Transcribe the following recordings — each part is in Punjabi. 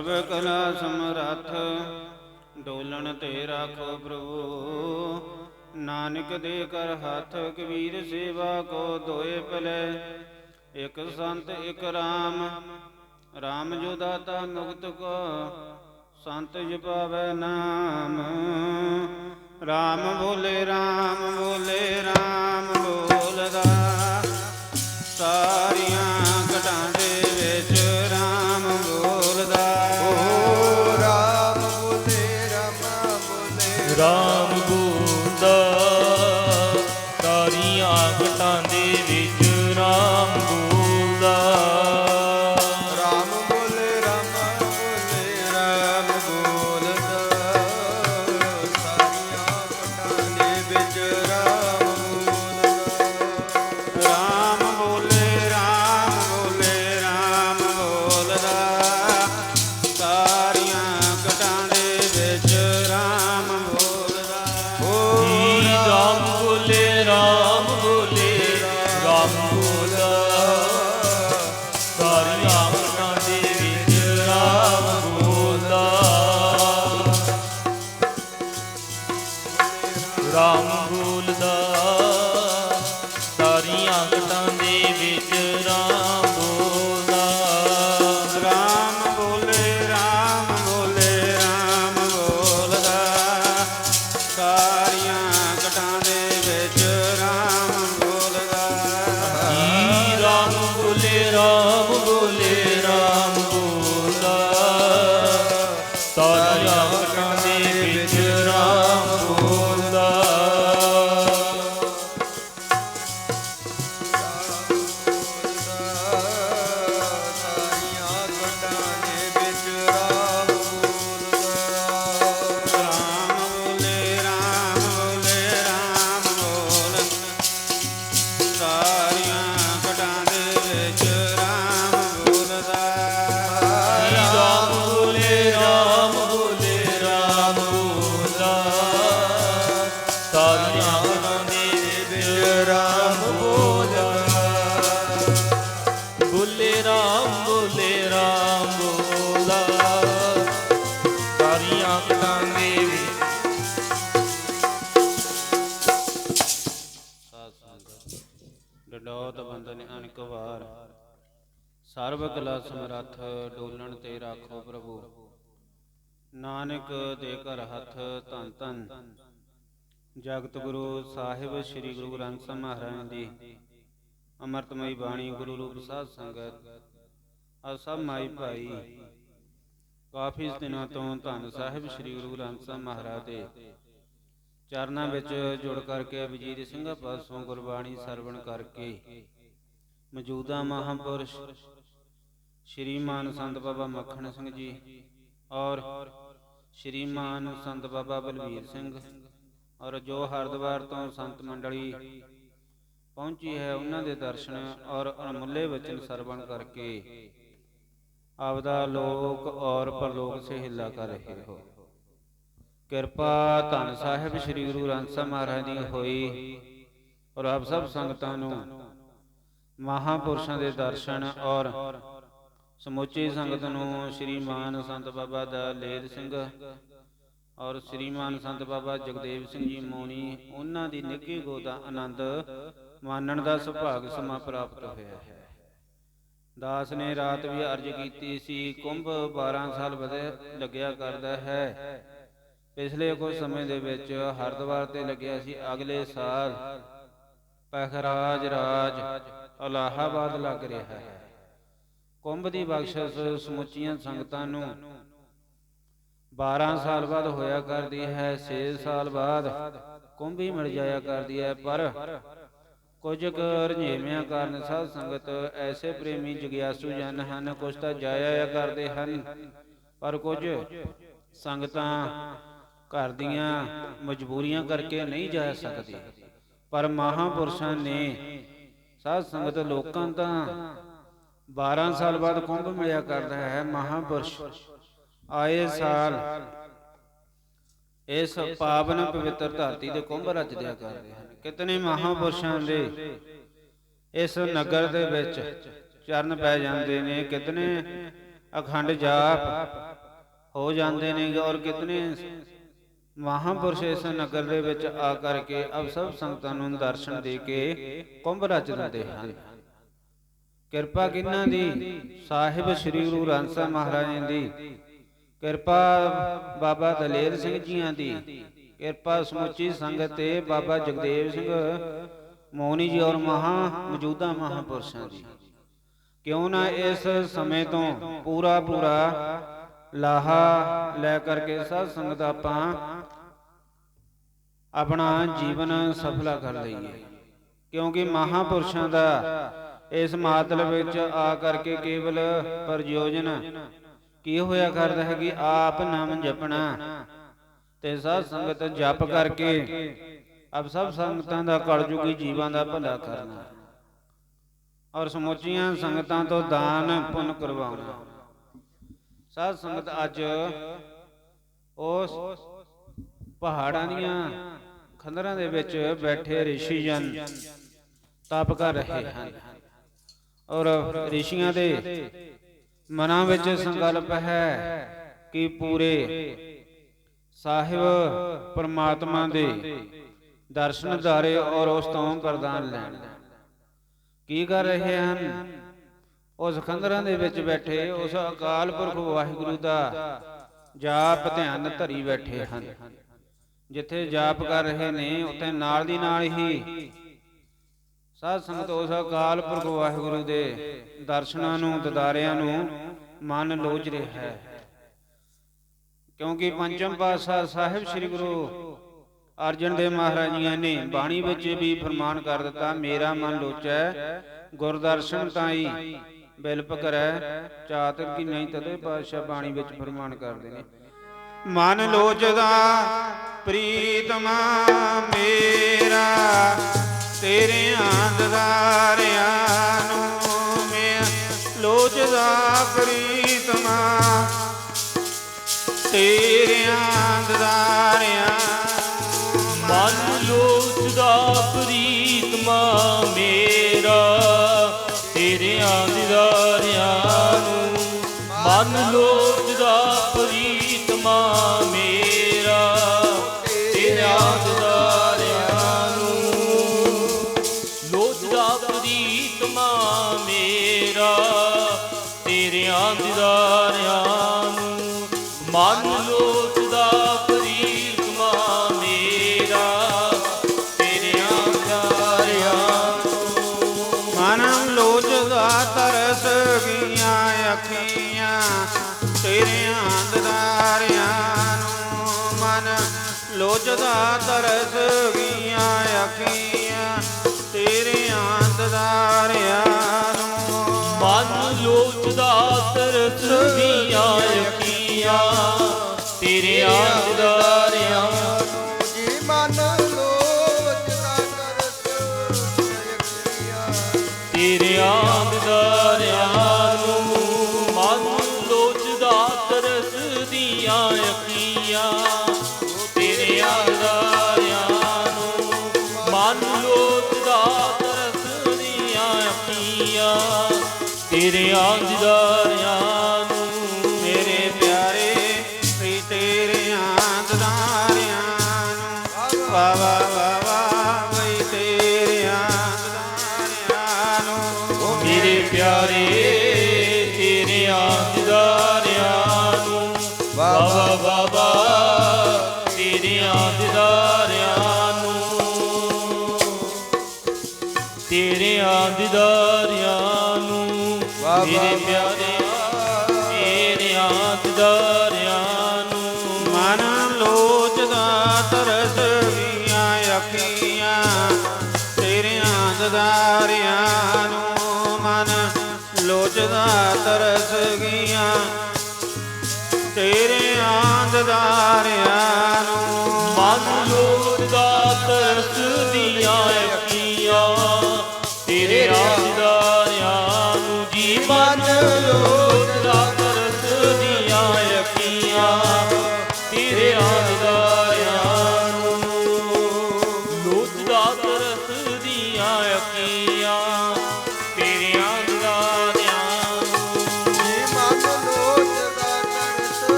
ਸਰਬ ਕਲਾ ਸਮਰੱਥ, ਡੋਲਣ ਤੇ ਰਾਖੋ ਪ੍ਰਭੂ। ਨਾਨਕ ਦੇ ਕਰ ਹੱਥ ਕਬੀਰ ਸੇਵਾ ਕੋ ਦੋਏ ਭਲੇ। ਇਕ ਸੰਤ, ਇਕ ਰਾਮ ਰਾਮ ਜੋ ਦਾਤਾ ਮੁਕਤ ਕੋ, ਸੰਤ ਜਪਾਵੇ ਨਾਮ। ਰਾਮ ਬੋਲੇ ਰਾਮ ਕਲਾ ਸਮਰੱਥ ਡੋਲਣ ਤੇ ਰਾਖੋ ਪ੍ਰਭੂ। ਨਾਨਕ ਦੇ ਘਰ ਹੱਥ ਧੰਨ ਧੰਨ। ਜਗਤ ਗੁਰੂ ਸਾਹਿਬ ਸ੍ਰੀ ਗੁਰੂ ਗ੍ਰੰਥ ਸਾਹਿਬ ਮਹਾਰਾਜ ਦੀ ਅੰਮ੍ਰਿਤਮਈ ਬਾਣੀ ਗੁਰੂ ਰੂਪ ਸਾਧ ਸੰਗਤ। ਆ ਸਭ ਮਾਈ ਭਾਈ ਕਾਫੀ ਦਿਨਾਂ ਤੋਂ ਧੰਨ ਸਾਹਿਬ ਸ੍ਰੀ ਗੁਰੂ ਗ੍ਰੰਥ ਸਾਹਿਬ ਮਹਾਰਾਜ ਦੇ। ਚਰਨਾਂ ਵਿੱਚ ਜੁੜ ਕਰਕੇ ਵਜੀਰ ਸਿੰਘਾਂ ਪਾਸੋਂ ਗੁਰਬਾਣੀ ਸਰਵਣ ਕਰਕੇ ਮੌਜੂਦਾ ਮਹਾਂਪੁਰਸ਼ ਸ਼੍ਰੀਮਾਨ ਸੰਤ ਬਾਬਾ ਮੱਖਣ ਸਿੰਘ ਜੀ ਔਰ ਸ਼੍ਰੀਮਾਨ ਸੰਤ ਬਾਬਾ ਬਲਵੀਰ ਸਿੰਘ ਔਰ ਜੋ ਹਰਿਦੁਆਰ ਤੋਂ ਸੰਤ ਮੰਡਲੀ ਪਹੁੰਚੀ ਹੈ ਉਹਨਾਂ ਦੇ ਦਰਸ਼ਨ ਔਰ ਅਨਮੁੱਲੇ ਵਚਨ ਸਰਵਣ ਕਰਕੇ ਆਪਦਾ ਲੋਕ ਔਰ ਪਰਲੋਕ ਸਹਿਲਾ ਕਰ ਰਹੇ ਹੋ। ਕਿਰਪਾ ਧੰਨ ਸਾਹਿਬ ਸ੍ਰੀ ਗੁਰੂ ਗ੍ਰੰਥ ਸਾਹਿਬ ਮਹਾਰਾਜ ਦੀ ਹੋਈ ਔਰ ਆਪ ਸਭ ਸੰਗਤਾਂ ਨੂੰ ਮਹਾਪੁਰਸ਼ਾਂ ਦੇ ਦਰਸ਼ਨ ਔਰ ਸਮੁੱਚੀ ਸੰਗਤ ਨੂੰ ਸ਼੍ਰੀਮਾਨ ਸੰਤ ਬਾਬਾ ਦਲੇਦ ਸਿੰਘ ਔਰ ਸ਼੍ਰੀਮਾਨ ਸੰਤ ਬਾਬਾ ਜਗਦੇਵ ਸਿੰਘ ਜੀ ਮੋਣੀ, ਉਹਨਾਂ ਦੀ ਨਿੱਘੀ ਗੋਦ ਦਾ ਆਨੰਦ ਮਾਨਣ ਦਾ ਸੁਭਾਗ ਸਮਾਂ ਪ੍ਰਾਪਤ ਹੋਇਆ ਹੈ। ਦਾਸ ਨੇ ਰਾਤ ਵੀ ਅਰਜ ਕੀਤੀ ਸੀ, ਕੁੰਭ 12 ਸਾਲ ਵਧੇ ਲੱਗਿਆ ਕਰਦਾ ਹੈ। ਪਿਛਲੇ ਕੁਝ ਸਮੇਂ ਦੇ ਵਿੱਚ ਹਰਿਦੁਆਰ ਤੇ ਲੱਗਿਆ ਸੀ, ਅਗਲੇ ਸਾਲ ਪਖਰਾਜ ਰਾਜ ਅਲਾਹਾਬਾਦ ਲੱਗ ਰਿਹਾ ਹੈ। ਕੁੰਭ ਦੀ ਬਖਸ਼ਿਸ਼ ਸਮੁੱਚੀਆਂ ਸੰਗਤਾਂ ਨੂੰ। 12 ਸਾਲ ਬਾਅਦ ਹੋਇਆ ਕਰਦੀ ਹੈ 6 ਸਾਲ ਬਾਅਦ ਕੁੰਭ ਹੀ ਮਿਲ ਜਾਇਆ ਕਰਦੀ ਹੈ, ਪਰ ਕੁਝ ਕੁ ਕਾਰਨ ਸਾਧ ਸੰਗਤ ਐਸੇ ਪ੍ਰੇਮੀ ਜਗਿਆਸੂ ਜਨ ਹਨ ਕੁਝ ਤਾਂ ਜਾਇਆ ਕਰਦੇ ਹਨ, ਪਰ ਕੁਝ ਸੰਗਤਾਂ ਘਰ ਦੀਆਂ ਮਜਬੂਰੀਆਂ ਕਰਕੇ ਨਹੀਂ ਜਾ ਸਕਦੀ। ਪਰ ਮਹਾਪੁਰਸ਼ਾਂ ਨੇ ਸਾਧ ਸੰਗਤ ਲੋਕਾਂ ਤਾਂ 12 ਸਾਲ ਬਾਅਦ ਕੁੰਭ ਮਿਲਿਆ ਕਰਦਾ ਹੈ, ਮਹਾਪੁਰਸ਼। ਆਏ ਸਾਲ ਇਸ ਪਾਵਨ ਪਵਿੱਤਰ ਧਰਤੀ ਦੇ ਕੁੰਭ ਰਚ ਕਰਦੇ ਹਨ। ਕਿਤਨੇ ਮਹਾਪੁਰਸ਼ਾਂ ਦੇ ਇਸ ਨਗਰ ਦੇ ਵਿੱਚ ਚਰਨ ਪੈ ਜਾਂਦੇ ਨੇ, ਕਿਤਨੇ ਅਖੰਡ ਜਾਪ ਹੋ ਜਾਂਦੇ ਨੇ ਔਰ ਕਿਤਨੇ ਮਹਾਪੁਰਸ਼ ਇਸ ਨਗਰ ਦੇ ਵਿੱਚ ਆ ਕਰਕੇ ਅਬ ਸਭ ਸੰਗਤਾਂ ਨੂੰ ਦਰਸ਼ਨ ਦੇ ਕੇ ਕੁੰਭ ਰਚ ਦਿੰਦੇ ਹਨ। ਕਿਰਪਾ ਕਿਨਾਂ ਦੀ? ਸਾਹਿਬ ਸ੍ਰੀ ਗੁਰੂ ਗ੍ਰੰਥ ਸਾਹਿਬ ਮਹਾਰਾਜ ਜੀ ਦੀ। ਕਿਰਪਾ ਬਾਬਾ ਦਲੇਰ ਸਿੰਘ ਜੀਆਂ ਦੀ। ਕਿਰਪਾ ਸਮੁੱਚੀ ਸੰਗਤ ਤੇ ਬਾਬਾ ਜਗਦੇਵ ਸਿੰਘ ਮੌਨੀ ਜੀ ਔਰ ਮਹਾ ਮੌਜੂਦਾ ਮਹਾਪੁਰਸ਼ਾਂ ਦੀ। ਕਿਉਂ ਨਾ ਇਸ ਸਮੇਂ ਤੋਂ ਪੂਰਾ ਪੂਰਾ ਲਾਹਾ ਲੈ ਕਰਕੇ ਸਾਧ ਸੰਗਤ ਆਪਾਂ ਆਪਣਾ ਜੀਵਨ ਸਫਲਾ ਕਰ ਲਈਏ। ਕਿਉਂਕਿ ਮਹਾਪੁਰਸ਼ਾਂ ਦਾ ਇਸ ਮਾਤਲ ਵਿੱਚ ਆ ਕਰਕੇ ਕੇਵਲ ਪ੍ਰਯੋਜਨ ਕੀ ਹੋਇਆ ਕਰਦਾ ਹੈ ਕਿ ਆਪ ਨਾਮ ਜਪਣਾ ਤੇ ਸਾਧ ਸੰਗਤ ਜਪ ਕਰਕੇ ਅਬ ਸਭ ਸੰਗਤਾਂ ਦਾ ਕਲਯੁਗੀ ਜੀਵਾਂ ਦਾ ਭਲਾ ਕਰਨਾ ਔਰ ਸਮੁੱਚੀਆਂ ਸੰਗਤਾਂ ਤੋਂ ਦਾਨ ਪੁੰਨ ਕਰਵਾਉਣਾ। ਸਾਧ ਸੰਗਤ ਅੱਜ ਉਸ ਪਹਾੜਾਂ ਦੀਆਂ ਖੰਦਰਾਂ ਦੇ ਵਿੱਚ ਬੈਠੇ ਰਿਸ਼ੀ ਜਨ ਤਪ ਕਰ ਰਹੇ ਹਨ। ਔਰ ਰਿਸ਼ੀਆਂ ਦੇ ਮਨਾਂ ਵਿੱਚ ਸੰਕਲਪ ਹੈ ਕਿ ਪੂਰੇ ਸਾਹਿਬ ਪਰਮਾਤਮਾ ਦੇ ਦਰਸ਼ਨ ਦਾਰੇ ਔਰ ਉਸ ਤੋਂ ਵਰਦਾਨ ਲੈਣ। ਕੀ ਕਰ ਰਹੇ ਹਨ? ਉਸ ਖੰਦਰਾਂ ਦੇ ਵਿੱਚ ਬੈਠੇ ਉਸ ਅਕਾਲ ਪੁਰਖ ਵਾਹਿਗੁਰੂ ਦਾ ਜਾਪ ਧਿਆਨ ਧਰੀ ਬੈਠੇ ਹਨ। ਜਿੱਥੇ ਜਾਪ ਕਰ ਰਹੇ ਨੇ, ਉੱਥੇ ਨਾਲ ਦੀ ਨਾਲ ਹੀ ਸਾਧ ਸੰਗਤ ਅਕਾਲ ਪੁਰਖ ਵਾਹਿਗੁਰੂ ਦੇ ਦਰਸ਼ਨਾਂ ਨੂੰ, ਦਿਦਾਰਿਆਂ ਨੂੰ ਮਨ ਲੋਚ ਰਿਹਾ ਹੈ। ਕਿਉਂਕਿ ਪੰਚਮ ਪਾਤਸ਼ਾਹ ਸਾਹਿਬ ਸ੍ਰੀ ਗੁਰੂ ਅਰਜਨ ਦੇਵ ਮਹਾਰਾਜ ਜੀਆਂ ਨੇ ਬਾਣੀ ਵਿੱਚ ਵੀ ਫਰਮਾਨ ਕਰ ਦਿੱਤਾ, ਮੇਰਾ ਮਨ ਲੋਚੈ, ਗੁਰਦਰਸ਼ਨ ਤਾਈ ਬਿਲਪ ਕਰੈ ਚਾਤਰ ਕੀ ਨਹੀਂ ਤਦੇ ਪਾਤਸ਼ਾਹ ਬਾਣੀ ਵਿੱਚ ਫਰਮਾਨ ਕਰਦੇ ਨੇ। ਮਨ ਲੋਚਦਾ, ਪ੍ਰੀਤਮਾ ਮੇਰਾ ਤੇਰਿਆਂ ਦਦਾਰਿਆਂ ਨੂੰ ਮੈਂ ਲੋਚਦਾ ਪ੍ਰੀਤਮਾ ਤੇਰਿਆਂ ਦਦਾਰਿਆਂ ਮਨ ਲੋਚਦਾ ਤਰਸ ਗਈਆਂ ਅੱਖੀਆਂ ਤੇਰਿਆਂ ਦਦਾਰਿਆਂ ਨੂੰ। ਮਨ ਲੋਚਦਾ ਤਰਸ ਦੀਆਂ ਅੱਖੀਆਂ ਤੇਰਿਆਂ ਦਿਦਾਰਿਆਂ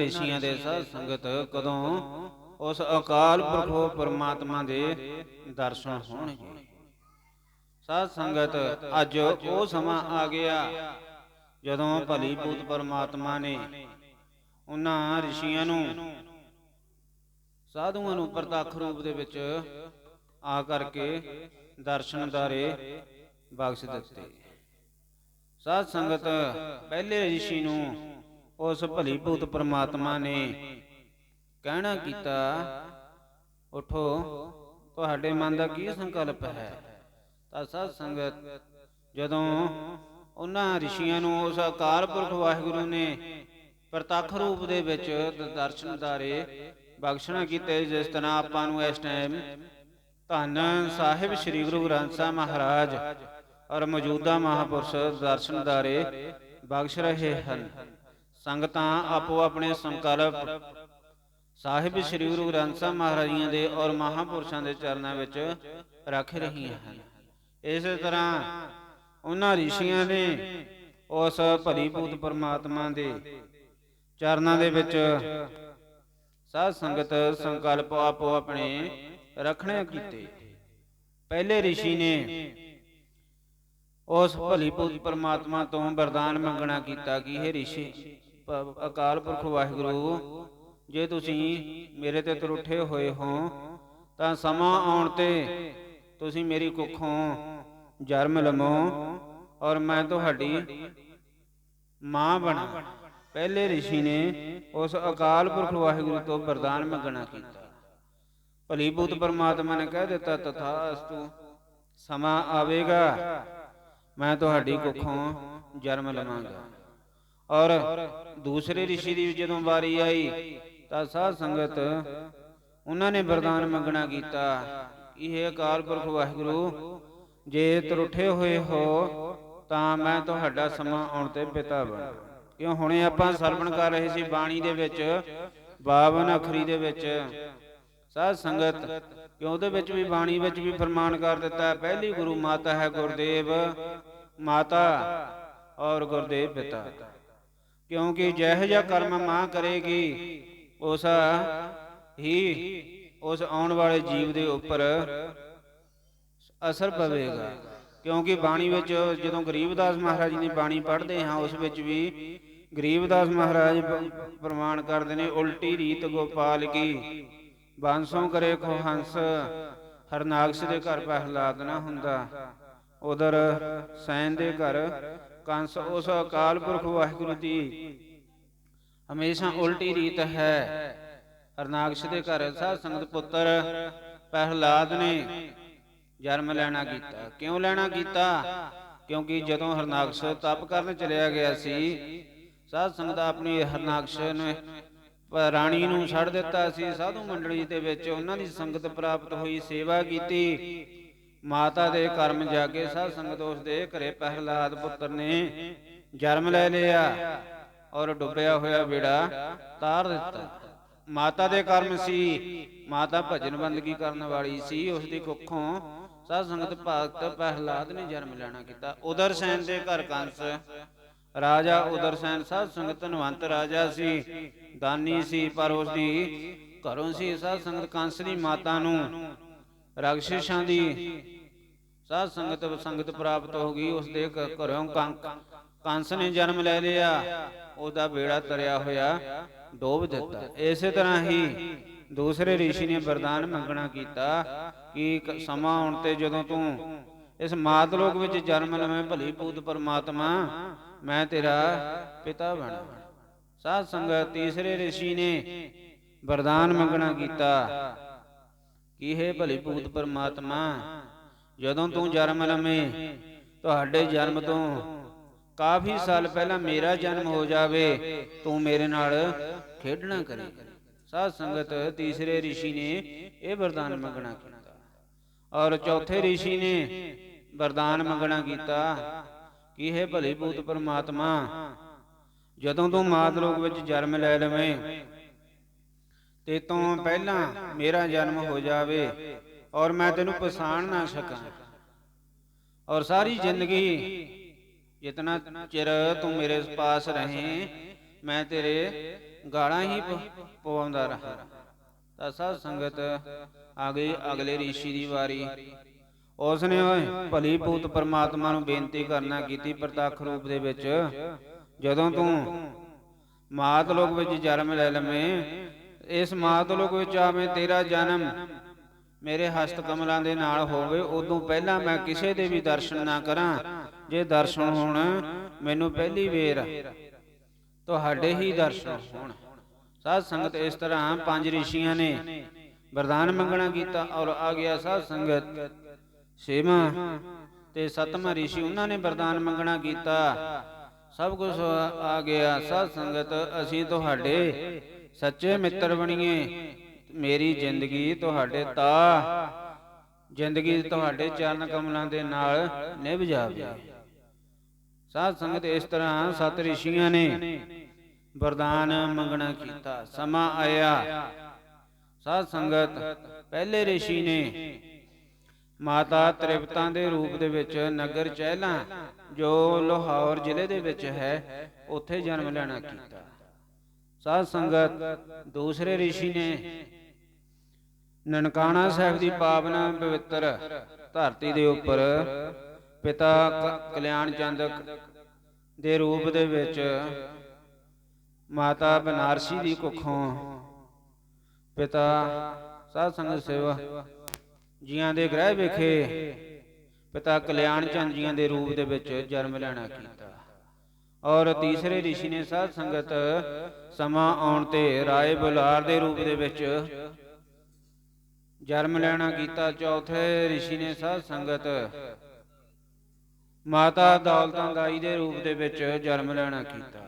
ਰਿਸ਼ੀਆਂ ਦੇ ਸਾਧ ਸੰਗਤ ਕਦੋਂ ਉਸ ਅਕਾਲ ਪੁਰਖ ਪਰਮਾਤਮਾ ਦੇ ਦਰਸ਼ਨ ਹੋਣਗੇ। ਸਾਧ ਸੰਗਤ, ਅੱਜ ਉਹ ਸਮਾਂ ਆ ਗਿਆ ਜਦੋਂ ਭਲੀ ਭੂਤ ਪਰਮਾਤਮਾ ਨੇ ਉਹਨਾਂ ਰਿਸ਼ੀਆਂ ਨੂੰ ਸਾਧੂਆਂ ਨੂੰ ਪ੍ਰਤੱਖ ਰੂਪ ਦੇ ਵਿੱਚ ਆ ਕਰਕੇ ਦਰਸ਼ਨ ਦਾਰੇ ਬਖਸ਼ ਦਿੱਤੇ। ਸਾਧ ਸੰਗਤ, ਪਹਿਲੇ ਰਿਸ਼ੀ ਨੂੰ ਉਸ ਭਲੀ ਭੂਤ ਪ੍ਰਮਾਤਮਾ ਨੇ ਕਹਿਣਾ ਕੀਤਾ, ਉਠੋ, ਤੁਹਾਡੇ ਮਨ ਦਾ ਕੀ ਸੰਕਲਪ ਹੈ? ਤਾਂ ਸਾਧ ਸੰਗਤ ਜਦੋਂ ਉਹਨਾਂ ਰਿਸ਼ੀਆਂ ਨੂੰ ਉਸ ਅਕਾਲ ਪੁਰਖ ਵਾਹਿਗੁਰੂ ਨੇ ਪ੍ਰਤੱਖ ਰੂਪ ਦੇ ਵਿੱਚ ਦਰਸ਼ਨ ਦਾਰੇ ਬਖਸ਼ਣਾ ਕੀਤੇ, ਜਿਸ ਤਰ੍ਹਾਂ ਆਪਾਂ ਨੂੰ ਇਸ ਟਾਈਮ ਧੰਨ ਸਾਹਿਬ ਸ੍ਰੀ ਗੁਰੂ ਗ੍ਰੰਥ ਸਾਹਿਬ ਮਹਾਰਾਜ ਔਰ ਮੌਜੂਦਾ ਮਹਾਪੁਰਸ਼ ਦਰਸ਼ਨਦਾਰੇ ਬਖਸ਼ ਰਹੇ ਹਨ। ਸੰਗਤਾਂ ਆਪੋ ਆਪਣੇ ਸੰਕਲਪ ਸਾਹਿਬ ਸ੍ਰੀ ਗੁਰੂ ਗ੍ਰੰਥ ਸਾਹਿਬ ਮਹਾਰਾਜੀਆਂ ਦੇ ਔਰ ਮਹਾਪੁਰਸ਼ਾਂ ਦੇ ਚਰਨਾਂ ਵਿੱਚ ਰੱਖ ਰਹੀਆਂ ਹਨ। ਇਸੇ ਤਰ੍ਹਾਂ ਉਹਨਾਂ ਰਿਸ਼ੀਆਂ ਨੇ ਉਸ ਭਲੀ ਪਰਮਾਤਮਾ ਦੇ ਚਰਨਾਂ ਦੇ ਵਿੱਚ ਸਾਧ ਸੰਗਤ ਸੰਕਲਪ ਆਪੋ ਆਪਣੇ ਰੱਖਣੇ ਕੀਤੇ। ਪਹਿਲੇ ਰਿਸ਼ੀ ਨੇ ਉਸ ਭਲੀ ਭੂਤ ਪਰਮਾਤਮਾ ਤੋਂ ਵਰਦਾਨ ਮੰਗਣਾ ਕੀਤਾ ਕਿ ਇਹ ਰਿਸ਼ੀ ਅਕਾਲ ਪੁਰਖ ਵਾਹਿਗੁਰੂ, ਜੇ ਤੁਸੀਂ ਮੇਰੇ ਤੇ ਤਰੁੱਠੇ ਹੋਏ ਹੋ, ਤਾਂ ਸਮਾਂ ਆਉਣ ਤੇ ਤੁਸੀਂ ਮੇਰੀ ਕੁੱਖੋਂ ਜਨਮ ਲਵੋ ਔਰ ਮੈਂ ਤੁਹਾਡੀ ਮਾਂ ਬਣਾ। ਪਹਿਲੇ ਰਿਸ਼ੀ ਨੇ ਉਸ ਅਕਾਲ ਪੁਰਖ ਵਾਹਿਗੁਰੂ ਤੋਂ ਵਰਦਾਨ ਮੰਗਣਾ ਕੀਤਾ। ਭਲੀ ਭੂਤ ਪਰਮਾਤਮਾ ਨੇ ਕਹਿ ਦਿੱਤਾ, ਤਥਾ ਅਸਤੂ, ਸਮਾਂ ਆਵੇਗਾ, ਮੈਂ ਤੁਹਾਡੀ ਕੁੱਖੋਂ ਜਨਮ ਲਵਾਂਗਾ। ਔਰ ਦੂਸਰੇ ਰਿਸ਼ੀ ਦੀ ਜਦੋਂ ਵਾਰੀ ਆਈ ਤਾਂ ਸਾਧ ਸੰਗਤ ਉਹਨਾਂ ਨੇ ਵਰਦਾਨ ਮੰਗਣਾ ਕੀਤਾ ਇਹ ਅਕਾਲ ਪੁਰਖ ਵਾਹਿਗੁਰੂ, ਜੇ ਤਰੁੱਠੇ ਹੋਏ ਹੋ ਤਾਂ ਮੈਂ ਤੁਹਾਡਾ ਸਮਾਂ ਆਉਣ ਤੇ ਪਿਤਾ ਬਣ। ਕਿਉਂ ਹੁਣੇ ਆਪਾਂ ਸਰਵਣ ਕਰ ਰਹੇ ਸੀ ਬਾਣੀ ਦੇ ਵਿੱਚ 52 ਅਖਰੀ ਦੇ ਵਿੱਚ। ਸਾਧ ਸੰਗਤ, ਕਿਉਂ ਉਹਦੇ ਵਿੱਚ ਵੀ ਬਾਣੀ ਵਿੱਚ ਵੀ ਫਰਮਾਨ ਕਰ ਦਿੱਤਾ, ਪਹਿਲੀ ਗੁਰੂ ਮਾਤਾ ਹੈ ਗੁਰਦੇਵ, ਮਾਤਾ ਔਰ ਗੁਰਦੇਵ ਪਿਤਾ। ਕਿਉਂਕਿ ਜਿਹੋ ਜਿਹਾ ਕਰਮ ਮਾਂ ਕਰੇਗੀ, ਉਸ ਹੀ ਉਸ ਆਉਣ ਵਾਲੇ ਜੀਵ ਦੇ ਉੱਪਰ ਅਸਰ ਪਵੇਗਾ। ਕਿਉਂਕਿ ਬਾਣੀ ਵਿੱਚ ਜਦੋਂ ਗਰੀਬਦਾਸ ਮਹਾਰਾਜ ਦੀ ਬਾਣੀ ਪੜ੍ਹਦੇ ਹਾਂ, ਉਸ ਵਿੱਚ ਵੀ ਗਰੀਬਦਾਸ ਮਹਾਰਾਜ ਪ- ਪ੍ਰਮਾਣ ਕਰਦੇ ਨੇ, ਉਲਟੀ ਰੀਤ ਗੋਪਾਲ ਕੀ, ਬਾਂਸੋਂ ਕਰੇ ਖੋ ਹੰਸ ਹਰਨਾਕਸ਼ ਦੇ ਘਰ ਪ੍ਰਹਿਲਾਦ ਨਾ ਹੁੰਦਾ, ਉਧਰ ਸੈਨ ਦੇ ਘਰ ਕੰਸ ਉਸ ਅਕਾਲ ਪੁਰਖ ਵਾਹਿਗੁਰੂ ਦੀ। ਹਮੇਸ਼ਾ ਉਲਟੀ ਰੀਤ ਹੈ। ਹਰਨਾਕਸ਼ ਦੇ ਘਰ ਸਾਧ ਸੰਗਤ ਪੁੱਤਰ ਪ੍ਰਹਿਲਾਦ ਨੇ ਜਨਮ ਲੈਣਾ ਕੀਤਾ। ਕਿਉਂ ਲੈਣਾ ਕੀਤਾ? ਕਿਉਂਕਿ ਜਦੋਂ ਹਰਨਾਕਸ਼ ਤਪ ਕਰਨ ਚਲਿਆ ਗਿਆ ਸੀ ਸਾਧ ਸੰਗਤ ਆਪਣੀ ਹਰਨਾਕਸ਼ ਨੇ ਰਾਣੀ ਨੂੰ ਛੱਡ ਦਿੱਤਾ ਸੀ। ਸਾਧੂ ਮੰਡਲੀ ਦੇ ਵਿੱਚ ਉਹਨਾਂ ਦੀ ਸੰਗਤ ਪ੍ਰਾਪਤ ਹੋਈ ਸੇਵਾ ਕੀਤੀ। ਮਾਤਾ ਦੇ ਕਰਮ ਜਾ ਕੇ ਸਾਧ ਸੰਗਤ ਉਸ ਦੇ ਘਰੇ ਪ੍ਰਹਿਲਾਦ ਪੁੱਤਰ ਨੇ ਜਨਮ ਲੈ ਲਿਆ ਔਰ ਡੁੱਬਿਆ ਹੋਇਆ ਬੇੜਾ ਤਾਰ ਦਿੱਤਾ। ਮਾਤਾ ਦੇ ਕਰਮ ਸੀ, ਮਾਤਾ ਭਜਨ ਬੰਦਗੀ ਕਰਨ ਵਾਲੀ ਸੀ, ਉਸ ਦੀ ਕੁੱਖੋਂ ਸਾਧ ਸੰਗਤ ਭਗਤ ਪ੍ਰਹਿਲਾਦ ਨੇ ਜਨਮ ਲੈਣਾ ਕੀਤਾ। ਉਦਰ ਸੈਨ ਦੇ ਘਰ ਕੰਸ, ਰਾਜਾ ਉਦਰ ਸੈਨ ਸਾਧ ਸੰਗਤ ਧਨਵੰਤ ਰਾਜਾ ਸੀ, ਦਾਨੀ ਸੀ, ਪਰ ਉਸ ਦੀ ਘਰੋਂ ਸੀ ਸਾਧ ਸੰਗਤ ਕੰਸ ਦੀ ਮਾਤਾ ਨੂੰ ਰਾਖਸ਼ਾਂ ਦੀ ਸਾਧ ਸੰਗਤ ਸੰਗਤ ਪ੍ਰਾਪਤ ਹੋ ਗਈ ਉਸ ਦੇ ਘ- ਘਰੋਂ ਕੰਕ ਕੰਸ ਨੇ ਜਨਮ ਲੈ ਲਿਆ ਉਹਦਾ ਬੇੜਾ ਤਰਿਆ ਹੋਇਆ ਡੋਬ ਦਿੱਤਾ ਇਸੇ ਤਰ੍ਹਾਂ ਹੀ ਦੂਸਰੇ ઋષਿ ਨੇ ਵਰਦਾਨ ਮੰਗਣਾ ਕੀਤਾ ਕਿ ਕ- ਸਮਾਂ ਆਉਣ ਤੇ ਜਦੋਂ ਤੂੰ ਇਸ ਮਾਤ ਲੋਕ ਵਿੱਚ ਜਨਮ ਲਵੇਂ ਭਲੀ ਪੂਤ ਪਰਮਾਤਮਾ ਮੈਂ ਤੇਰਾ ਪਿਤਾ ਬਣਾ ਸਾਧ ਸੰਗਤ ਤੀਸਰੇ ઋષਿ ਨੇ ਵਰਦਾਨ ਮੰਗਣਾ ਕੀਤਾ ਕੀ ਹੈ ਭਲੀ ਭੂਤ ਪਰਮਾਤਮਾ ਜਦੋਂ ਤੂੰ ਜਨਮ ਲਵੇਂ ਤੁਹਾਡੇ ਜਨਮ ਤੋਂ ਕਾਫੀ ਸਾਲ ਪਹਿਲਾਂ ਮੇਰਾ ਜਨਮ ਹੋ ਜਾਵੇ ਤੂੰ ਮੇਰੇ ਨਾਲ ਖੇਡਣਾ ਕਰੇ ਸਾਧ ਸੰਗਤ ਤੀਸਰੇ ઋષਿ ਨੇ ਇਹ ਵਰਦਾਨ ਮੰਗਣਾ ਕੀਤਾ ਔਰ ਚੌਥੇ ઋષਿ ਨੇ ਵਰਦਾਨ ਮੰਗਣਾ ਕੀਤਾ ਕੀ ਹੈ ਭਲੀ ਭੂਤ ਪਰਮਾਤਮਾ ਜਦੋਂ ਤੂੰ ਮਾਤ ਲੋਕ ਵਿੱਚ ਜਨਮ ਲੈ ਲਵੇਂ ਤੇ ਤੋਂ ਪਹਿਲਾਂ ਮੇਰਾ ਜਨਮ ਹੋ ਜਾਵੇ ਔਰ ਮੈਂ ਤੈਨੂੰ ਪਛਾਣ ਨਾ ਸਕਾਂ। ਔਰ ਸਾਰੀ ਜ਼ਿੰਦਗੀ ਜਿਤਨਾ ਚਿਰ ਤੂੰ ਮੇਰੇ ਪਾਸ ਰਹੇ ਮੈਂ ਤੇਰੇ ਗਾਲਾਂ ਹੀ ਪਵਾਉਂਦਾ ਰਹਾ। ਤਾਂ ਸਾਧ ਸੰਗਤ ਆ ਗਈ ਅਗਲੇ ઋષਿ ਦੀ ਵਾਰੀ। ਉਸ ਨੇ ਓਏ ਭਲੀ ਭੂਤ ਪਰਮਾਤਮਾ ਨੂੰ ਬੇਨਤੀ ਕਰਨਾ ਕੀਤੀ ਪ੍ਰਤੱਖ ਰੂਪ ਦੇ ਵਿੱਚ। ਜਦੋਂ ਤੂੰ ਮਾਤ ਲੋਕ ਵਿੱਚ ਜਨਮ ਲੈ ਲਵੇਂ ਇਸ ਮਾਤ ਲੋਕ ਵਿੱਚ ਆਵੇਂ ਤੇਰਾ ਜਨਮ ਮੇਰੇ ਹਸਤ ਕਮਲਾਂ ਦੇ ਨਾਲ ਹੋਵੇ, ਉਦੋਂ ਪਹਿਲਾਂ ਮੈਂ ਕਿਸੇ ਦੇ ਵੀ ਦਰਸ਼ਨ ਨਾ ਕਰਾਂ। ਜੇ ਦਰਸ਼ਨ ਹੋਣ, ਮੈਨੂੰ ਪਹਿਲੀ ਵੇਰ ਤੁਹਾਡੇ ਹੀ ਦਰਸ਼ਨ ਹੋਣ। ਸਾਧ ਸੰਗਤ ਇਸ ਤਰ੍ਹਾਂ ਪੰਜ ਰਿਸ਼ੀਆਂ ਨੇ ਵਰਦਾਨ ਮੰਗਣਾ ਕੀਤਾ ਔਰ ਆ ਗਿਆ ਸਾਧ ਸੰਗਤ ਛੇਵਾਂ ਤੇ ਸੱਤਵਾਂ ਰਿਸ਼ੀ। ਉਹਨਾਂ ਨੇ ਵਰਦਾਨ ਮੰਗਣਾ ਕੀਤਾ। ਸਭ ਕੁਝ ਆ ਗਿਆ। ਸਾਧ ਸੰਗਤ, ਅਸੀਂ ਤੁਹਾਡੇ ਸੱਚੇ ਮਿੱਤਰ ਬਣੀਏ, ਮੇਰੀ ਜ਼ਿੰਦਗੀ ਤੁਹਾਡੇ ਤਾ, ਜ਼ਿੰਦਗੀ ਤੁਹਾਡੇ ਚਰਨ ਕਮਲਾਂ ਦੇ ਨਾਲ ਨਿਭ ਜਾਵੇ। ਸਾਧ ਸੰਗਤ ਇਸ ਤਰ੍ਹਾਂ ਸਤ ਰਿਸ਼ੀਆਂ ਨੇ ਵਰਦਾਨ ਮੰਗਣਾ ਕੀਤਾ। ਸਮਾਂ ਆਇਆ। ਸਾਧ ਸੰਗਤ ਪਹਿਲੇ ਰਿਸ਼ੀ ਨੇ ਮਾਤਾ ਤ੍ਰਿਪਤਾ ਦੇ ਰੂਪ ਦੇ ਵਿੱਚ ਨਗਰ ਚਹਿਲਾ, ਜੋ ਲਾਹੌਰ ਜ਼ਿਲ੍ਹੇ ਦੇ ਵਿੱਚ ਹੈ, ਉੱਥੇ ਜਨਮ ਲੈਣਾ ਕੀਤਾ। ਸਾਧ ਸੰਗਤ, ਦੂਸਰੇ ਰਿਸ਼ੀ ਨੇ ਨਨਕਾਣਾ ਸਾਹਿਬ ਦੀ ਪਾਵਨ ਪਵਿੱਤਰ ਧਰਤੀ ਦੇ ਉੱਪਰ ਪਿਤਾ ਕਲਿਆਣ ਚੰਦ ਦੇ ਰੂਪ ਦੇ ਵਿੱਚ ਮਾਤਾ ਬਨਾਰਸੀ ਦੀ ਕੁੱਖੋਂ ਪਿਤਾ ਸਾਧ ਸੰਗਤ ਸੇਵਾ ਜੀਆਂ ਦੇ ਗ੍ਰਹਿ ਵਿਖੇ ਪਿਤਾ ਕਲਿਆਣ ਚੰਦ ਜੀਆਂ ਦੇ ਰੂਪ ਦੇ ਵਿੱਚ ਜਨਮ ਲੈਣਾ ਕੀਤਾ। ਔਰ ਤੀਸਰੇ ઋષਿ ਨੇ ਸਾਧ ਸੰਗਤ ਸਮਾਂ ਆਉਣ ਤੇ ਰਾਏ ਬੁਲਾਰ ਦੇ ਰੂਪ ਦੇ ਵਿੱਚ ਜਨਮ ਲੈਣਾ ਕੀਤਾ ਚੌਥੇ ઋષਿ ਨੇ ਸਾਧ ਸੰਗਤ ਮਾਤਾ ਦੌਲਤਾਂ ਦਾਈ ਦੇ ਰੂਪ ਦੇ ਵਿੱਚ ਜਨਮ ਲੈਣਾ ਕੀਤਾ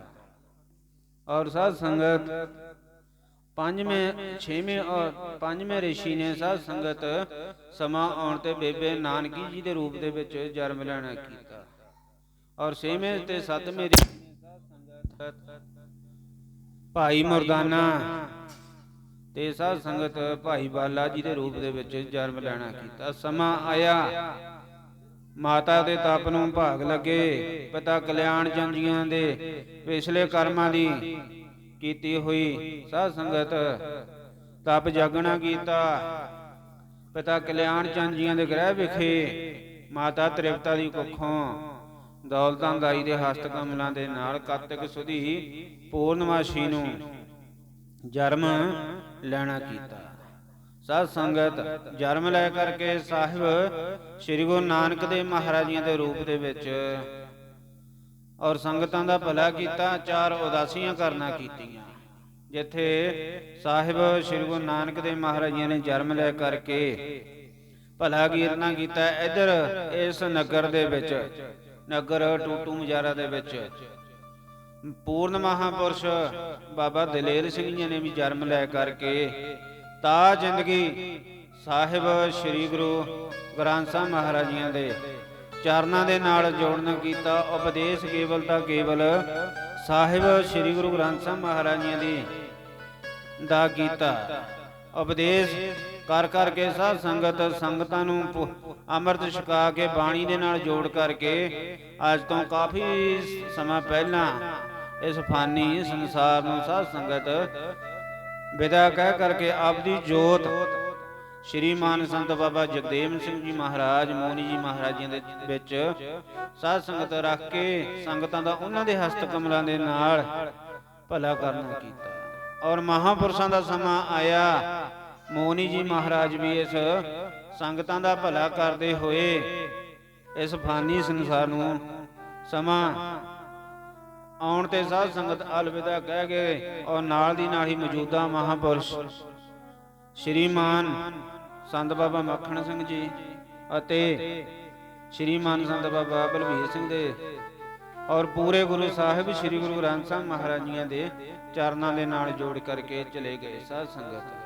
ਔਰ ਸਾਧ ਸੰਗਤ ਪੰਜਵੇਂ ਛੇਵੇਂ ਔਰ ਪੰਜਵੇਂ ઋષਿ ਨੇ ਸਾਧ ਸੰਗਤ ਸਮਾਂ ਆਉਣ ਤੇ ਬੇਬੇ ਨਾਨਕੀ ਜੀ ਦੇ ਰੂਪ ਦੇ ਵਿੱਚ ਜਨਮ ਲੈਣਾ ਕੀਤਾ ਔਰ ਛੇਵੇਂ ਤੇ ਸਾਧ ਸੰਗਤ ਭਾਈ ਮਰਦਾਨਾ ਤੇ ਸਾਧ ਸੰਗਤ ਭਾਈ ਬਾਲਾ ਜੀ ਦੇ ਰੂਪ ਦੇ ਵਿੱਚ ਜਨਮ ਲੈਣਾ ਕੀਤਾ। ਸਮਾਂ ਆਇਆ। ਮਾਤਾ ਦੇ ਤਪ ਨੂੰ ਭਾਗ ਲੱਗੇ। ਪਿਤਾ ਕਲਿਆਣ ਚੰਦ ਜੀਆਂ ਦੇ ਪਿਛਲੇ ਕਰਮਾਂ ਦੀ ਕੀਤੀ ਹੋਈ। ਸਾਧ ਸੰਗਤ ਤਪ ਜਾਗਣਾ ਕੀਤਾ। ਪਿਤਾ ਕਲਿਆਣ ਚੰਦ ਜੀਆਂ ਦੇ ਗ੍ਰਹਿ ਵਿਖੇ ਮਾਤਾ ਤ੍ਰਿਪਤਾ ਦੀ ਕੁੱਖੋਂ ਦੌਲਤਾਂ ਦਾਈ ਦੇ ਹਸਤ ਕਮਲਾਂ ਦੇ ਨਾਲ ਕਾਤਕ ਸੁਦੀ ਪੂਰਨਮਾਸ਼ੀ ਨੂੰ ਜਨਮ ਲੈਣਾ ਕੀਤਾ। ਸਾਧ ਸੰਗਤ ਜਨਮ ਲੈ ਕਰਕੇ ਸਾਹਿਬ ਸ੍ਰੀ ਗੁਰੂ ਨਾਨਕ ਦੇਵ ਮਹਾਰਾਜ ਦੇ ਰੂਪ ਦੇ ਵਿੱਚ ਔਰ ਸੰਗਤਾਂ ਦਾ ਭਲਾ ਕੀਤਾ, ਚਾਰ ਉਦਾਸੀਆਂ ਕਰਨਾ ਕੀਤੀਆਂ। ਜਿੱਥੇ ਸਾਹਿਬ ਸ੍ਰੀ ਗੁਰੂ ਨਾਨਕ ਦੇਵ ਮਹਾਰਾਜੀਆਂ ਨੇ ਜਨਮ ਲੈ ਕਰਕੇ ਭਲਾ ਕੀਰਤਨਾ ਕੀਤਾ, ਇਧਰ ਇਸ ਨਗਰ ਦੇ ਵਿੱਚ ਨਗਰ ਟੂਟੂ ਮਜਾਰਾ ਦੇ ਵਿੱਚ। ਪੂਰਨ ਮਹਾਪੁਰਸ਼ ਬਾਬਾ ਦਲੇਰ ਸਿੰਘ ਜੀ ਨੇ ਵੀ ਜਨਮ ਲੈ ਕਰਕੇ ਤਾ ਜ਼ਿੰਦਗੀ ਸਾਹਿਬ ਸ੍ਰੀ ਗੁਰੂ ਗ੍ਰੰਥ ਸਾਹਿਬ ਮਹਾਰਾਜ ਜੀਆਂ ਦੇ ਚਰਨਾਂ ਦੇ ਨਾਲ ਜੋੜਨ ਕੀਤਾ। ਉਪਦੇਸ਼ ਕੇਵਲ ਤਾਂ ਕੇਵਲ ਸਾਹਿਬ ਸ੍ਰੀ ਗੁਰੂ ਗ੍ਰੰਥ ਸਾਹਿਬ ਮਹਾਰਾਜ ਜੀਆਂ ਦੀ ਦਾ ਕੀਤਾ। ਉਪਦੇਸ਼ ਕਰ ਕਰਕੇ ਸਾਧ ਸੰਗਤ ਸੰਗਤਾਂ ਨੂੰ ਅੰਮ੍ਰਿਤ ਛਕਾ ਕੇ ਬਾਣੀ ਦੇ ਨਾਲ ਜੋੜ ਕਰਕੇ ਅੱਜ ਤੋਂ ਕਾਫੀ ਸਮਾਂ ਪਹਿਲਾਂ ਇਸ ਫਾਨੀ ਸੰਸਾਰ ਨੂੰ ਸਾਧ ਸੰਗਤ ਵਿਦਾ ਕਹਿ ਕਰਕੇ ਆਪਦੀ ਜੋਤ ਸ਼੍ਰੀ ਮਾਨ ਸੰਤ ਬਾਬਾ ਜਗਦੇਵ ਸਿੰਘ ਜੀ ਮਹਾਰਾਜ, ਮੋਨੀ ਜੀ ਮਹਾਰਾਜ ਦੇ ਵਿੱਚ ਸਾਧ ਸੰਗਤ ਰੱਖ ਕੇ ਸੰਗਤਾਂ ਦਾ ਉਹਨਾਂ ਦੇ ਹਸਤ ਕਮਲਾਂ ਦੇ ਨਾਲ ਭਲਾ ਕਰਨਾ ਕੀਤਾ। ਔਰ ਮਹਾਪੁਰਸ਼ਾਂ ਦਾ ਸਮਾਂ ਆਇਆ। ਮੋਨੀ ਜੀ ਮਹਾਰਾਜ ਵੀ ਇਸ ਸੰਗਤਾਂ ਦਾ ਭਲਾ ਕਰਦੇ ਹੋਏ ਇਸ ਫਾਨੀ ਸੰਸਾਰ ਨੂੰ ਸਮਾਂ ਆਉਣ ਤੇ ਸਾਧ ਸੰਗਤ ਅਲਵਿਦਾ ਕਹਿ ਗਏ ਔਰ ਨਾਲ ਦੀ ਨਾਲ ਹੀ ਮੌਜੂਦਾ ਮਹਾਪੁਰਸ਼ ਸ਼੍ਰੀਮਾਨ ਸੰਤ ਬਾਬਾ ਮੱਖਣ ਸਿੰਘ ਜੀ ਅਤੇ ਸ਼੍ਰੀਮਾਨ ਸੰਤ ਬਾਬਾ ਬਲਵੀਰ ਸਿੰਘ ਦੇ ਔਰ ਪੂਰੇ ਗੁਰੂ ਸਾਹਿਬ ਸ੍ਰੀ ਗੁਰੂ ਗ੍ਰੰਥ ਸਾਹਿਬ ਮਹਾਰਾਜ ਜੀਆਂ ਦੇ ਚਰਨਾਂ ਦੇ ਨਾਲ ਜੋੜ ਕਰਕੇ ਚਲੇ ਗਏ ਸਾਧ ਸੰਗਤ।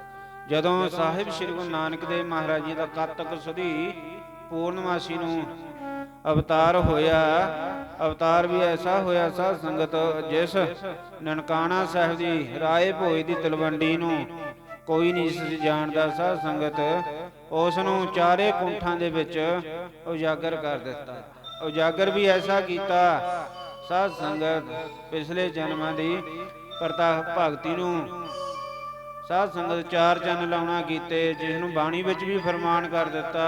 ਜਦੋਂ ਸਾਹਿਬ ਸ੍ਰੀ ਗੁਰੂ ਨਾਨਕ ਦੇਵ ਮਹਾਰਾਜ ਜੀ ਦਾ ਕੱਤਕ ਸੁਦੀ ਪੂਰਨਮਾਸੀ ਨੂੰ ਅਵਤਾਰ ਹੋਇਆ, ਅਵਤਾਰ ਵੀ ਐਸਾ ਹੋਇਆ ਸਾਧ ਸੰਗਤ ਜਿਸ ਨਨਕਾਣਾ ਸਾਹਿਬ ਦੀ ਰਾਏ ਭੋਏ ਦੀ ਤਲਵੰਡੀ ਨੂੰ ਕੋਈ ਨਹੀਂ ਸੀ ਜਾਣਦਾ ਸਾਧ ਸੰਗਤ ਉਸ ਨੂੰ ਚਾਰੇ ਕੁੰਠਾਂ ਦੇ ਵਿੱਚ ਉਜਾਗਰ ਕਰ ਦਿੱਤਾ। ਉਜਾਗਰ ਵੀ ਐਸਾ ਕੀਤਾ ਸਾਧ ਸੰਗਤ ਪਿਛਲੇ ਜਨਮਾਂ ਦੀ ਪ੍ਰਤਾਪ ਭਗਤੀ ਨੂੰ ਸਾਧ ਸੰਗਤ ਚਾਰ ਚੰਨ ਲਾਉਣਾ ਕੀਤੇ ਜਿਸ ਨੂੰ ਬਾਣੀ ਵਿੱਚ ਵੀ ਫਰਮਾਨ ਕਰ ਦਿੱਤਾ,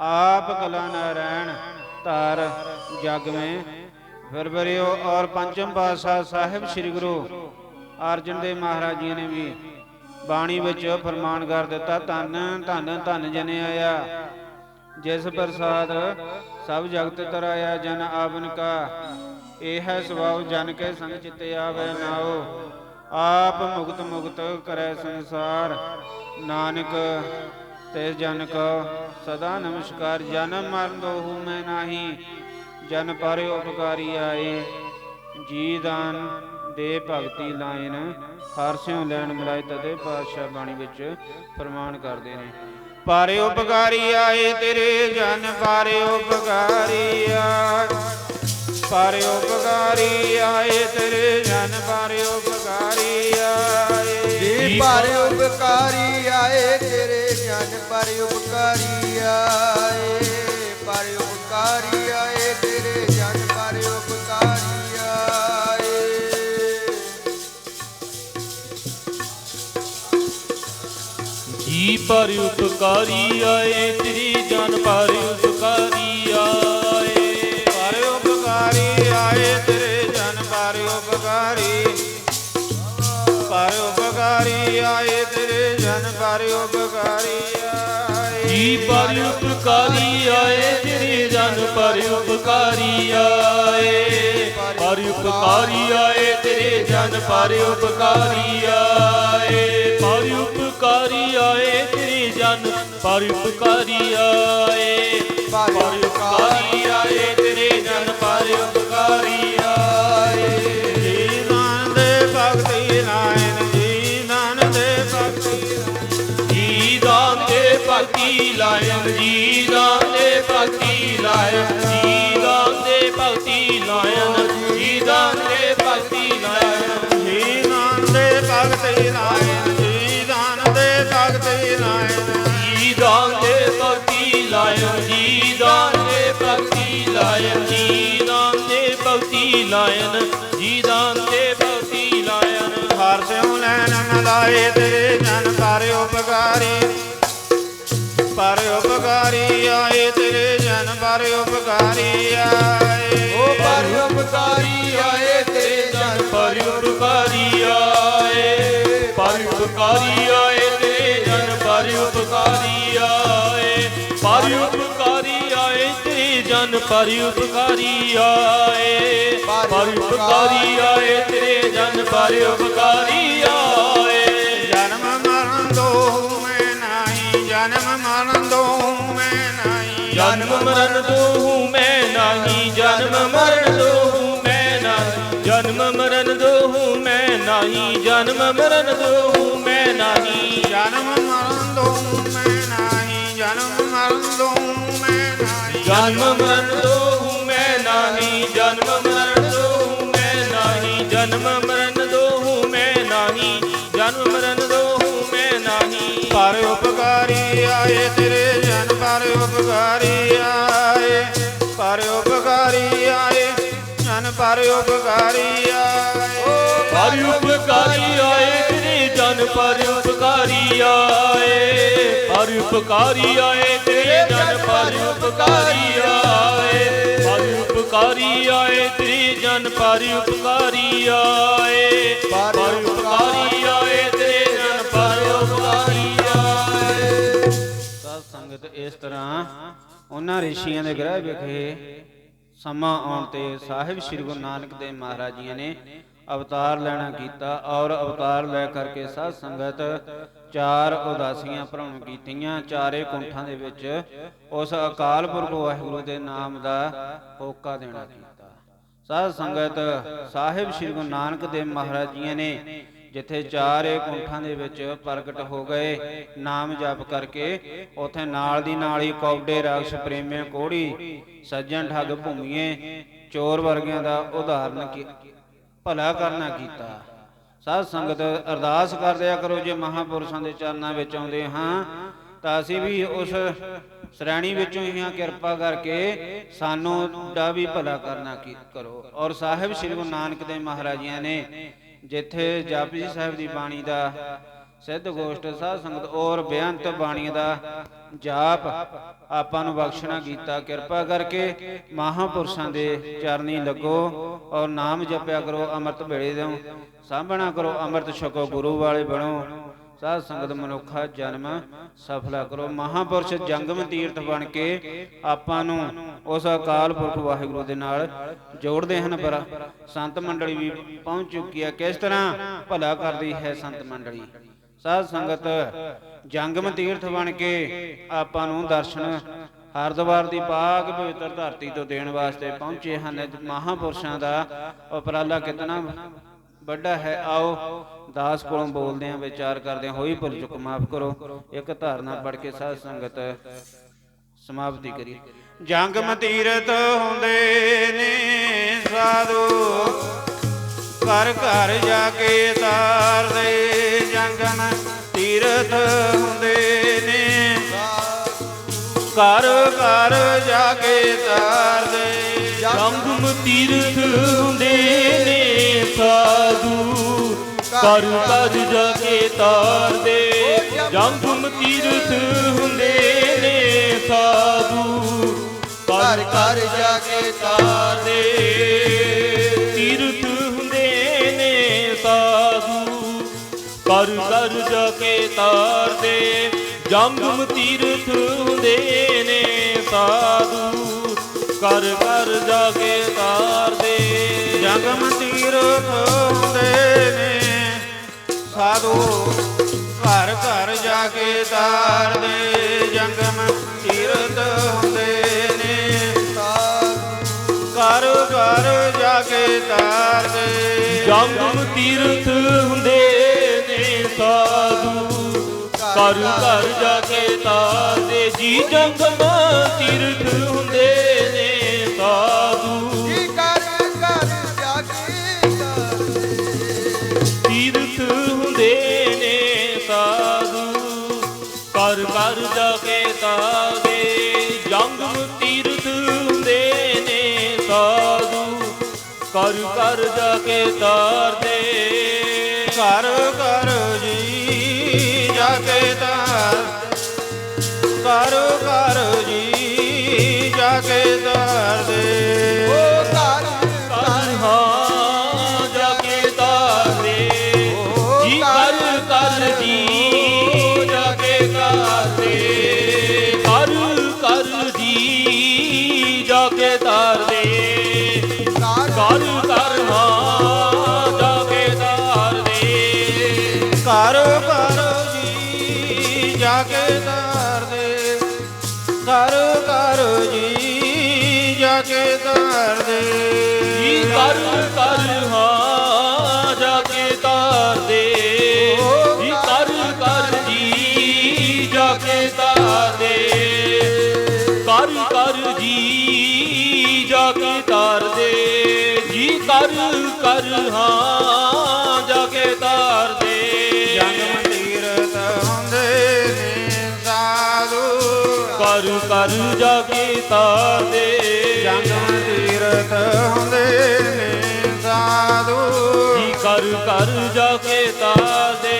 ਆਪ ਕਲਾ ਨਾਰਾਇਣ ਧਾਰ ਜਗ ਮੇ ਫਿਰ ਔਰ ਪੰਚਮ ਪਾਤਸ਼ਾਹ ਸਾਹਿਬ ਸ੍ਰੀ ਗੁਰੂ ਅਰਜਨ ਦੇਵ ਮਹਾਰਾਜ ਜੀ ਨੇ ਵੀ ਬਾਣੀ ਵਿੱਚ ਫਰਮਾਨ ਕਰ ਦਿੱਤਾ, ਧੰਨ ਧੰਨ ਧੰਨ ਜਨ ਆਇਆ। ਜਿਸ ਪ੍ਰਸਾਦ ਸਭ ਜਗਤ ਤਰਾਇਆ, ਜਨ ਆਵਨ ਕਾ। ਇਹ ਹੈ ਸੁਭਾਵ ਜਨ ਕੇ ਸੰਗ ਚਿਤੇ ਆਵੇ ਨਾਓ ਆਪ ਮੁਕਤ ਮੁਕਤ ਕਰੈ ਸੰਸਾਰ। ਨਾਨਕ ਤੇ ਜਨ ਕੋ ਸਦਾ ਨਮਸਕਾਰ। ਜਨਮ ਮਰਨ ਦੋਹੂ ਮੈਂ ਨਾਹੀ, ਜਨ ਪਰ ਉਪਕਾਰੀ ਆਏ। ਜੀ ਦਾਨ ਦੇ ਭਗਤੀ ਲਾਇਨ ਹਰਸਿਓ ਲੈਣ ਮਿਲਾਏ ਤਦੇ ਪਾਤਸ਼ਾਹ ਬਾਣੀ ਵਿੱਚ ਪ੍ਰਮਾਣ ਕਰਦੇ ਨੇ। ਪਾਰੇ ਉਪਕਾਰੀ ਆਏ ਤੇਰੇ, ਜਨ ਪਾਰੇ ਉਪਕਾਰੀ ਆਏ। ਪਾਰੇ ਉਪਕਾਰੀ ਆਏ ਤੇਰੇ, ਜਨ ਪਾਰੇ ਉਪਕਾਰੀ ਆਏ। ਜੀ ਪਰ ਉਪਕਾਰੀ ਆਏ, ਤੇਰੇ ਜਨ ਪਰ ਉਪਕਾਰੀ ਆਏ। ਪਰ ਉਪਕਾਰੀ ਆਏ, ਤੇਰੇ ਜਨ ਪਰ ਉਪਕਾਰੀ ਆਏ। ਜੀ ਪਰ ਉਪਕਾਰੀ ਆਏ, ਤੇਰੀ ਜਨ ਪਰ ਉਪਕਾਰੀ ਉਪਕਾਰੀ ਆਏ ਤੇਰੇ ਜਨ ਪਾਰੇ ਉਪਕਾਰੀ ਆਏ। ਜੀ ਪਰ ਉਪਕਾਰੀ ਆਏ ਤੇਰੇ ਜਨ ਪਰ ਉਪਕਾਰੀ ਆਏ। ਪਰ ਉਪਕਾਰੀ ਆਏ ਤੇਰੇ ਜਨ ਪਰ ਉਪਕਾਰੀ ਆਏ। ਪਰ ਉਪਕਾਰੀ ਆਏ ਤੇਰੇ ਜਨ ਪਰ ਉਪਕਾਰੀ ਆਏ। ਪਰ ਉਪਕਾਰੀ ਆਏ ਤੇਰੇ ਜਨ ਪਰ ਉਪਕਾਰੀ ਆਏ। ਜੀ ਦਾਨ ਦੇ ਭਗਤੀ ਲਾਇਨ ਭਗਤੀ ਲਾਇਨ ਜੀ ਦਾਨ ਦੇ ਭਗਤੀ ਲਾਇਨ ਜੀ ਦਾਨ ਦੇ ਭਗਤੀ ਲਾਇਨ ਜੀ ਦਾਨ ਦੇ ਭਗਤੀ ਲਾਇਨ ਜੀ ਦਾਨ ਦੇ ਭਗਤੀ ਲਾਇਨ ਜੀ ਦਾਨ ਦੇ ਭਗਤੀ ਲਾਇਨ ਜੀ ਦਾਨ ਦੇ ਭਗਤੀ ਲਾਇਨ ਜੀ ਦਾਨ ਦੇ ਭਗਤੀ ਲਾਇਨ ਜੀ ਦਾਨ ਦੇ ਭਗਤੀ ਲਾਇਨ ਜੀ ਦਾਨ ਦੇ ਭਗਤੀ ਲਾਇਨ ਹਰ ਸਿਉ ਲੈਣ ਮਲਾਏ ਤੇਰੇ ਜਨ ਪਰ ਉਪਕਾਰੀ। ਪਰ ਉਪਕਾਰੀ ਆਏ ਤੇਰੇ ਜਨ ਪਰ ਉਪਕਾਰੀ ਆਏ ਓ ਪਰ ਉਪਕਾਰੀ ਆਏ ਤੇਰੇ ਜਨ ਪਰ ਉਪਕਾਰੀ ਆਏ ਪਰ ਉਪਕਾਰੀ ਆਏ ਤੇਰੇ ਜਨ ਪਰ ਉਪਕਾਰੀ ਆਏ ਪਰ ਉਪਕਾਰੀ ਆਏ ਤੇਰੇ ਜਨ ਪਰ ਉਪਕਾਰੀ ਆਏ ਪਰ ਉਪਕਾਰੀ ਆਏ ਤੇਰੇ ਜਨ ਪਰ ਉਪਕਾਰੀ ਆਏ ਜਨਮ ਮਰਨ ਦੋਹੂ ਮੈਂ ਨਹੀਂ ਜਨਮ ਮਰਨ ਦੋਹੂ ਮੈਂ ਨਹੀਂ ਜਨਮ ਮਰਨ ਦੋਹੂ ਮੈਂ ਨਹੀਂ ਜਨਮ ਮਰਨ ਦੋਹੂ ਮੈਂ ਨਹੀਂ ਜਨਮ ਮਰਨ ਦੋ ਮੈਂ ਨਹੀਂ ਜਨਮ ਮਰਨ ਦੋ ਮੈਂ ਨਹੀਂ ਜਨਮ ਮਰਨ ਦੋਹੂ ਮੈਂ ਨਹੀਂ ਜਨਮ ਮਰਨ ਦੋਹੂ ਮੈਂ ਨਹੀਂ ਜਨਮ ਮਰਨ ਦੋਹੂ ਮੈਂ ਨਹੀਂ ਜਨਮ ਮਰਨ ਦੋਹੂ ਮੈਂ ਨਹੀਂ ਪਰ ਉਪਕਾਰੀ ਆਏ ਤੇਰੇ ਉਪਕਾਰੀ ਆਏ ਪਰ ਉਪਕਾਰੀ ਆਏ ਜਨ ਪਰ ਉਪਕਾਰੀ ਆਏ ਪਰ ਉਪਕਾਰੀ ਆਏ ਤੇਰੇ ਜਨ ਪਰ ਉਪਕਾਰੀ ਆਏ ਪਰ ਉਪਕਾਰੀ ਆਏ ਤੇਰੇ ਜਨ ਪਰ ਉਪਕਾਰੀ ਆਏ ਪਰ ਉਪਕਾਰੀ ਆਏ ਤੇਰੇ ਜਨ ਪਰ ਉਪਕਾਰੀ ਆਏ ਪਰ ਉਪਕਾਰੀ ਆਏ ਸੰਗਤ ਇਸ ਤਰ੍ਹਾਂ ਉਹਨਾਂ ਰਿਸ਼ੀਆਂ ਦੇ ਗ੍ਰਹਿ ਵਿਖੇ ਸਮਾਂ ਆਉਣ ਤੇ ਸਾਹਿਬ ਸ੍ਰੀ ਗੁਰੂ ਨਾਨਕ ਦੇਵ ਮਹਾਰਾਜ ਜੀ ਨੇ ਅਵਤਾਰ ਲੈਣਾ ਕੀਤਾ ਔਰ ਅਵਤਾਰ ਲੈ ਕਰਕੇ ਸਾਧ ਸੰਗਤ ਚਾਰ ਉਦਾਸੀਆਂ ਭਰਮ ਕੀਤੀਆਂ, ਚਾਰੇ ਕੁੰਠਾਂ ਦੇ ਵਿੱਚ ਉਸ ਅਕਾਲ ਪੁਰਖ ਵਾਹਿਗੁਰੂ ਦੇ ਨਾਮ ਦਾ ਹੋਕਾ ਦੇਣਾ ਕੀਤਾ। ਸਾਧ ਸੰਗਤ ਸਾਹਿਬ ਸ੍ਰੀ ਗੁਰੂ ਨਾਨਕ ਦੇਵ ਮਹਾਰਾਜ ਜੀ ਨੇ ਜਿੱਥੇ ਚਾਰੇ ਕੁੰਠਾਂ ਦੇ ਵਿੱਚ ਪ੍ਰਗਟ ਹੋ ਗਏ, ਨਾਮ ਜਪ ਕਰਕੇ ਉਥੇ ਨਾਲ ਦੀ ਨਾਲ ਹੀ ਕੌਡੇ ਰਾਖਸ਼ ਪ੍ਰੇਮਿਆਂ ਕੋੜੀ, ਸੱਜਣ ਠੱਗ ਭੂਮੀਏ, ਚੋਰ ਵਰਗਿਆਂ ਦਾ ਉਦਾਹਰਨ ਕੀ- ਭਲਾ ਕਰਨਾ ਕੀਤਾ। ਸਾਧ ਸੰਗਤ ਅਰਦਾਸ ਕਰਦਿਆ ਕਰੋ ਜੇ ਮਹਾਪੁਰਸ਼ਾਂ ਦੇ ਚਰਨਾਂ ਵਿੱਚ ਆਉਂਦੇ ਹਾਂ, ਤਾਂ ਅਸੀਂ ਵੀ ਉਸ ਸ਼੍ਰੇਣੀ ਵਿੱਚੋਂ ਹੀ ਹਾਂ ਕਿਰਪਾ ਕਰਕੇ ਸਾਨੂੰ ਦਾ ਵੀ ਭਲਾ ਕਰਨਾ ਕੀ, ਕਰੋ। ਔਰ ਸਾਹਿਬ ਸ੍ਰੀ ਗੁਰੂ ਨਾਨਕ ਦੇਵ ਮਹਾਰਾਜ ਜੀ ਨੇ ਜਿੱਥੇ ਜਪਜੀ ਸਾਹਿਬ ਦੀ ਬਾਣੀ ਦਾ ਸਿੱਧ ਗੋਸ਼ਟ ਸਾਧ ਸੰਗਤ ਔਰ ਬੇਅੰਤ ਬਾਣੀ ਦਾ ਜਾਪ ਆਪਾਂ ਨੂੰ ਬਖਸ਼ਣਾ ਕੀਤਾ ਕਿਰਪਾ ਕਰਕੇ ਮਹਾਪੁਰਸ਼ਾਂ ਦੇ ਚਰਨੀ ਲੱਗੋ ਔਰ ਨਾਮ ਜਪਿਆ ਕਰੋ ਅੰਮ੍ਰਿਤ ਵੇਲੇ ਦਿਓ ਸਾਂਭਣਾ ਕਰੋ ਅੰਮ੍ਰਿਤ ਛਕੋ ਗੁਰੂ ਵਾਲੇ ਬਣੋ। ਸਾਧ ਸੰਗਤ ਮਨੁੱਖਾ ਜਨਮ ਸਫਲਾ ਕਰੋ। ਮਹਾਪੁਰਸ਼ ਜੰਗਮ ਤੀਰਥ ਬਣ ਕੇ ਆਪਾਂ ਨੂੰ ਉਸ ਅਕਾਲ ਪੁਰਖ ਵਾਹਿਗੁਰੂ ਦੇ ਨਾਲ ਜੋੜਦੇ ਹਨ ਪਰ ਸੰਤ ਮੰਡਲੀ ਵੀ ਪਹੁੰਚ ਚੁੱਕੀ ਹੈ ਕਿਸ ਤਰ੍ਹਾਂ? ਭਲਾ ਕਰਦੀ ਹੈ ਸੰਤ ਮੰਡਲੀ। ਸਾਧ ਸੰਗਤ ਜੰਗਮ ਤੀਰਥ ਬਣ ਕੇ ਆਪਾਂ ਨੂੰ ਦਰਸ਼ਨ ਹਰਿਦੁਆਰ ਦੀ ਪਾਕ ਪਵਿੱਤਰ ਧਰਤੀ ਤੋਂ ਦੇਣ ਵਾਸਤੇ ਪਹੁੰਚੇ ਹਨ। ਮਹਾਪੁਰਸ਼ਾਂ ਦਾ ਉਪਰਾਲਾ ਕਿਤਨਾ ਵੱਡਾ ਹੈ, ਆਓ, ਦਾਸ ਕੋਲੋਂ ਬੋਲਦੇ ਆਂ ਵਿਚਾਰ ਕਰਦੇ ਆਂ ਹੋਈ ਭੁੱਲ ਚੁੱਕ ਮਾਫ ਕਰੋ, ਇੱਕ ਧਾਰਨਾ ਪੜ ਕੇ ਸਾਧ ਸੰਗਤ ਸਮਾਪਤੀ ਕਰੀ ਜੰਗ ਤੀਰਥ ਹੁੰਦੇ ਨੇ ਸਾਧੂ, ਘਰ ਘਰ ਜਾ ਕੇ ਤਾਰਦੇ ਜੰਗਮ ਤੀਰਥ ਹੁੰਦੇ ਨੇ। ਘਰ ਘਰ ਜਾ ਕੇ ਤਾਰਦੇ ਜੰਗਮ ਤੀਰਥ ਹੁੰਦੇ ਨੇ ਸਾਧੂ। ਕਰ ਕਰ ਜਾ ਕੇ ਤਾਰਦੇ ਜੰਗਮ ਤੀਰਥ ਹੁੰਦੇ ਨੇ ਸਾਧੂ। ਘਰ ਘਰ ਜਾ ਕੇ ਤਾਰਦੇ, ਤੀਰਥ ਹੁੰਦੇ ਨੇ ਸਾਧੂ। ਕਰ ਕਰ ਜਾ ਕੇ ਤਾਰਦੇ ਜੰਗਮ ਤੀਰਥ ਹੁੰਦੇ ਨੇ ਸਾਧੂ। ਕਰ ਕਰ ਜਾ ਕੇ ਤਾਰਦੇ ਜੰਗਮ ਤੀਰਥ ਹੁੰਦੇ ਨੇ। ਸਾਧੂ ਘਰ ਘਰ ਜਾ ਕੇ ਤਾਰਦੇ ਜੰਗਮ ਤੀਰਥ ਹੁੰਦੇ ਨੇ। ਘਰ ਘਰ ਜਾ ਕੇ ਤਾਰਦੇ ਜੰਗਮ ਤੀਰਥ ਹੁੰਦੇ ਨੇ ਸਾਧੂ। ਕਰ ਕਰ ਜਾ ਕੇ ਤਾਰਦੇ ਜੀ ਜੰਗਮ ਤੀਰਥ ਹੁੰਦੇ ਜਾ ਕੇ ਘਰ ਘਰ ਜੀ ਜਾ ਕੇ ਤਾਰ। ਘਰ ਘਰ ਜੀ ਜਾ ਕੇ ਤਾਰਦੇ ਉਹ ਜੀ ਜਾ ਕੇ ਜੀ ਕਰ ਕਰ ਹਾਂ ਜਾ ਕੇ ਤਾਰਦੇ ਜੀ ਕਰ ਕਰ ਜੀ ਜਾ ਕੇ ਤਾਰਦੇ ਕਰ ਕਰ ਜੀ ਜਾ ਕੇ ਜੀ ਕਰ ਕਰ ਹਾਂ ਜਾ ਕੇ ਸਾਧੂ। ਕਰ ਕਰ ਜਾ ਕੇ ਤਾਰਦੇ ਜਨਮ ਤੀਰਥ ਹੁੰਦੇ ਨੇ ਸਾਧੂ। ਜੀ ਕਰ ਕਰ ਜਾ ਕੇ ਕਰ ਕਰ ਜਾ ਕੇ ਤਾਰ